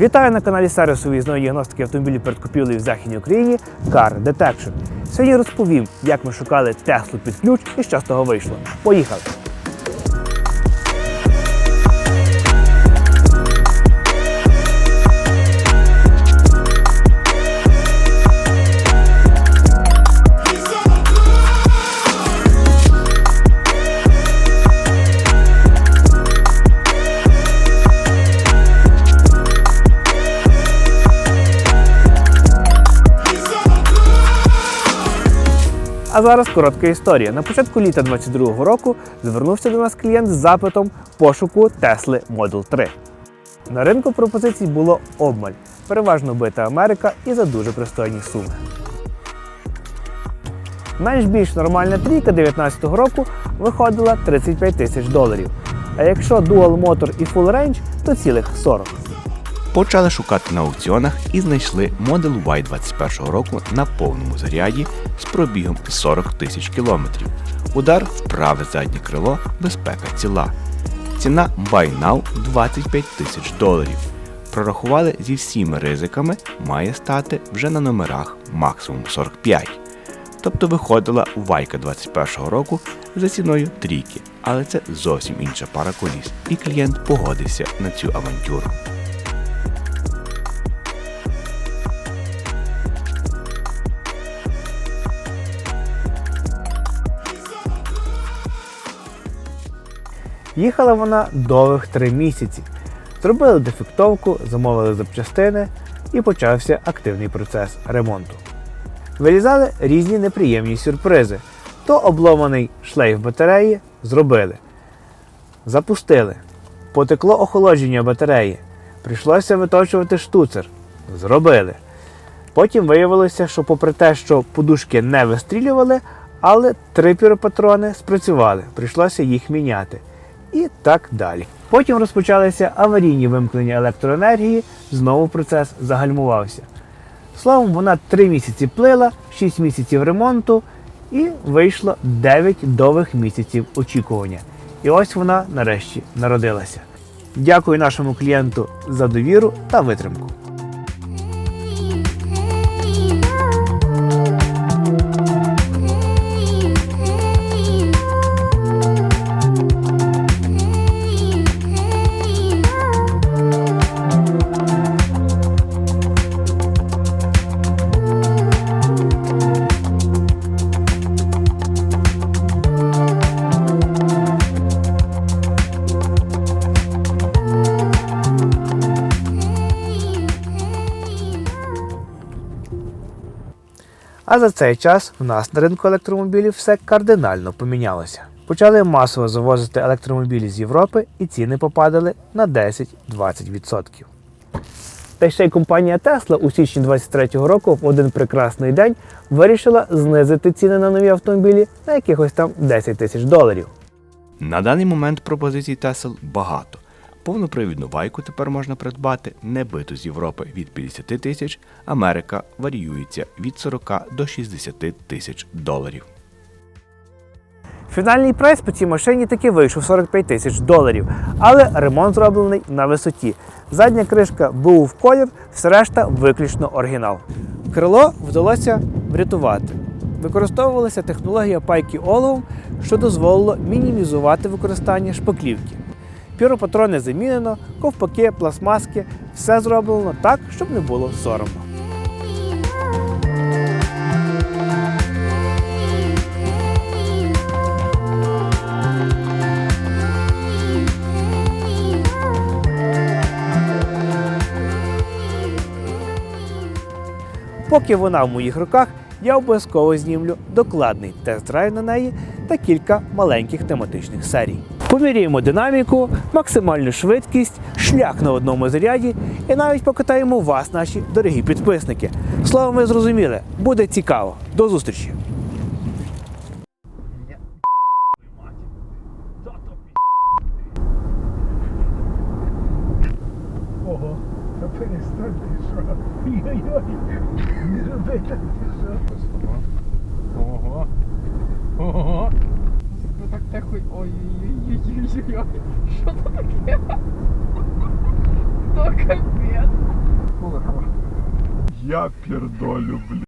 Вітаю на каналі сервісу виїзної діагностики автомобілів перед купівлею в Західній Україні Car Detection. Сьогодні розповім, як ми шукали Теслу під ключ і що з того вийшло. Поїхали! А зараз коротка історія. На початку літа 22-го року звернувся до нас клієнт з запитом пошуку Tesla Model 3. На ринку пропозицій було обмаль, переважно бита Америка і за дуже пристойні суми. Менш нормальна трійка 19-го року виходила 35 тисяч доларів. А якщо Dual Motor і Full Range, то цілих 40. Почали шукати на аукціонах і знайшли Model Y 21 року на повному заряді з пробігом 40 тисяч кілометрів. Удар в праве заднє крило, безпека ціла. Ціна Buy Now 25 тисяч доларів. Прорахували зі всіми ризиками, має стати вже на номерах максимум 45. Тобто виходила Вайка 21 року за ціною трійки, але це зовсім інша пара коліс, і клієнт погодився на цю авантюру. Їхала вона довгих три місяці. Зробили дефектовку, замовили запчастини і почався активний процес ремонту. Вилізали різні неприємні сюрпризи. То обломаний шлейф батареї зробили. Запустили. Потекло охолодження батареї. Прийшлося виточувати штуцер. Зробили. Потім виявилося, що попри те, що подушки не вистрілювали, але три піропатрони спрацювали. Прийшлося їх міняти. І так далі. Потім розпочалися аварійні вимкнення електроенергії, знову процес загальмувався. Словом, вона 3 місяці плила, 6 місяців ремонту і вийшло 9 довгих місяців очікування. І ось вона нарешті народилася. Дякую нашому клієнту за довіру та витримку. А за цей час в нас на ринку електромобілів все кардинально помінялося. Почали масово завозити електромобілі з Європи і ціни попадали на 10-20%. Та ще й компанія Tesla у січні 2023 року в один прекрасний день вирішила знизити ціни на нові автомобілі на якихось там 10 тисяч доларів. На даний момент пропозицій Тесел багато. Повнопривідну вайку тепер можна придбати не биту з Європи від 50 тисяч, Америка варіюється від 40 до 60 тисяч доларів. Фінальний прайс по цій машині таки вийшов 45 тисяч доларів, але ремонт зроблений на висоті. Задня кришка був в колір, все решта виключно оригінал. Крило вдалося врятувати. Використовувалася технологія пайки оловом, що дозволило мінімізувати використання шпаклівки. Піропатрони замінено, ковпаки, пластмаски все зроблено так, щоб не було соромно. Поки вона в моїх руках, я обов'язково знімлю докладний тест-драйв на неї та кілька маленьких тематичних серій. Поміряємо динаміку, максимальну швидкість, шлях на одному заряді і навіть покатаємо вас, наші дорогі підписники. Словом, ви зрозуміли, буде цікаво. До зустрічі! Ого, та перестань що? Ой-ой-ой, не роби так що? Ого. Ого. Ну так ой-ой-ой-ой-ой-ой-ой, Що це таке? То капець. Я пердолю, блін.